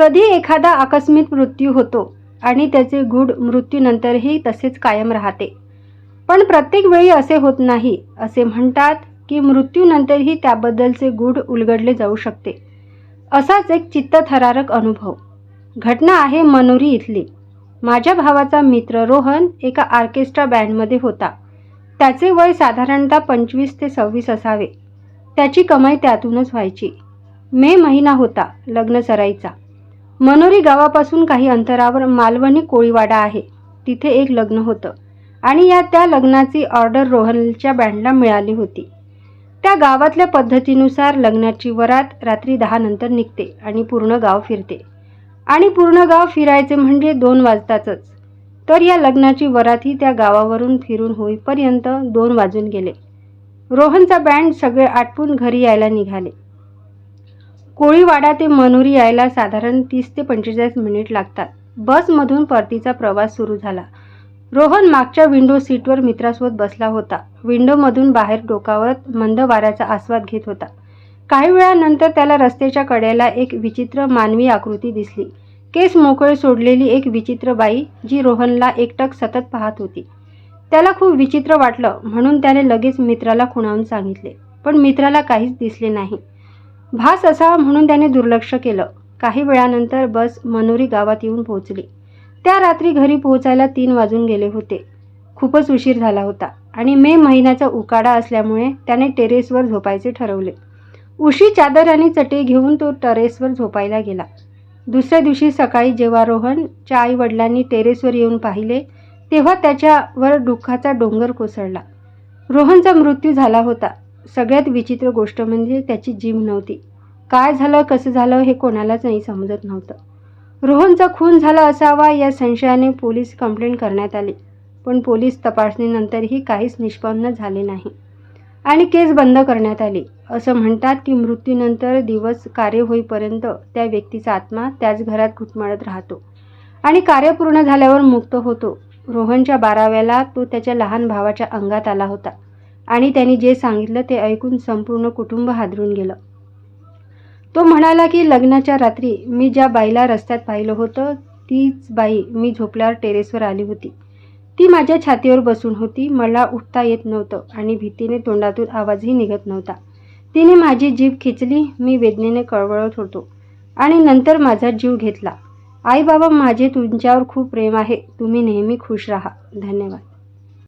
कधी एखादा आकस्मिक मृत्यू होतो आणि त्याचे गूढ मृत्यूनंतरही तसेच कायम राहते. पण प्रत्येक वेळी असे होत नाही असे म्हणतात की मृत्यूनंतरही त्याबद्दलचे गूढ उलगडले जाऊ शकते. असाच एक चित्तथरारक अनुभव. घटना आहे मनोरी इथली. माझ्या भावाचा मित्र रोहन एका ऑर्केस्ट्रा बँडमध्ये होता. त्याचे वय साधारणतः पंचवीस ते सव्वीस असावे. त्याची कमाई त्यातूनच व्हायची. मे महिना होता लग्न सराईचा. मनोरी गावापासून काही अंतरावर मालवणी कोळीवाडा आहे. तिथे एक लग्न होतं आणि या त्या लग्नाची ऑर्डर रोहनच्या बँडला मिळाली होती. त्या गावातल्या पद्धतीनुसार लग्नाची वरात रात्री दहा नंतर निघते आणि पूर्ण गाव फिरते. आणि पूर्ण गाव फिरायचे म्हणजे दोन वाजताच तर या लग्नाची वरातही त्या गावावरून फिरून होईपर्यंत दोन वाजून गेले. रोहनचा बँड सगळे आटपून घरी यायला निघाले. कोळीवाडा ते मनोरी यायला साधारण तीस ते पंचेचाळीस मिनिट लागतात. बसमधून परतीचा प्रवास सुरू झाला. रोहन मागच्या विंडो सीटवर मित्रासोबत बसला होता. विंडोमधून बाहेर डोकावत मंद वाऱ्याचा आस्वाद घेत होता. काही वेळानंतर त्याला रस्त्याच्या कडेला एक विचित्र मानवी आकृती दिसली. केस मोकळे सोडलेली एक विचित्र बाई जी रोहनला एकटक सतत पाहत होती. त्याला खूप विचित्र वाटलं म्हणून त्याने लगेच मित्राला खुणावून सांगितले. पण मित्राला काहीच दिसले नाही. भास असावा म्हणून त्याने दुर्लक्ष केलं. काही वेळानंतर बस मनोरी गावात येऊन पोहोचली. त्या रात्री घरी पोहोचायला तीन वाजून गेले होते. खूपच उशीर झाला होता आणि मे महिन्याचा उकाडा असल्यामुळे त्याने टेरेसवर झोपायचे ठरवले. उशी चादर आणि चटे घेऊन तो टेरेसवर झोपायला गेला. दुसऱ्या दिवशी सकाळी जेव्हा रोहनच्या आई वडिलांनी टेरेसवर येऊन पाहिले तेव्हा त्याच्यावर दुःखाचा डोंगर कोसळला. रोहनचा मृत्यू झाला होता. सगळ्यात विचित्र गोष्ट म्हणजे त्याची जीभ नव्हती. काय झालं कसं झालं हे कोणालाच नाही समजत नव्हतं. रोहनचा खून झाला असावा या संशयाने पोलीस कंप्लेंट करण्यात आली. पण पोलीस तपासणीनंतरही काहीच निष्पन्न झाले नाही. आणि केस बंद करण्यात आली. असं म्हणतात की मृत्यूनंतर दिवस कार्य होईपर्यंत त्या व्यक्तीचा आत्मा त्याच घरात घुटमळत राहतो. आणि कार्य पूर्ण झाल्यावर मुक्त होतो. रोहनच्या बाराव्याला तो त्याच्या लहान भावाच्या अंगात आला होता. आणि त्यांनी जे सांगितलं ते ऐकून संपूर्ण कुटुंब हादरून गेलं. तो म्हणाला की लग्नाच्या रात्री मी ज्या बाईला रस्त्यात पाहिलं होतं तीच बाई मी झोपल्यावर टेरेसवर आली होती. ती माझ्या छातीवर बसून होती मला उठता येत नव्हतं आणि भीतीने तोंडातून आवाजही निघत नव्हता. तिने माझी जीभ खिचली मी वेदनेने कळवळत होतो आणि नंतर माझा जीव घेतला. आई बाबा माझे तुमच्यावर खूप प्रेम आहे तुम्ही नेहमी खुश राहा. धन्यवाद.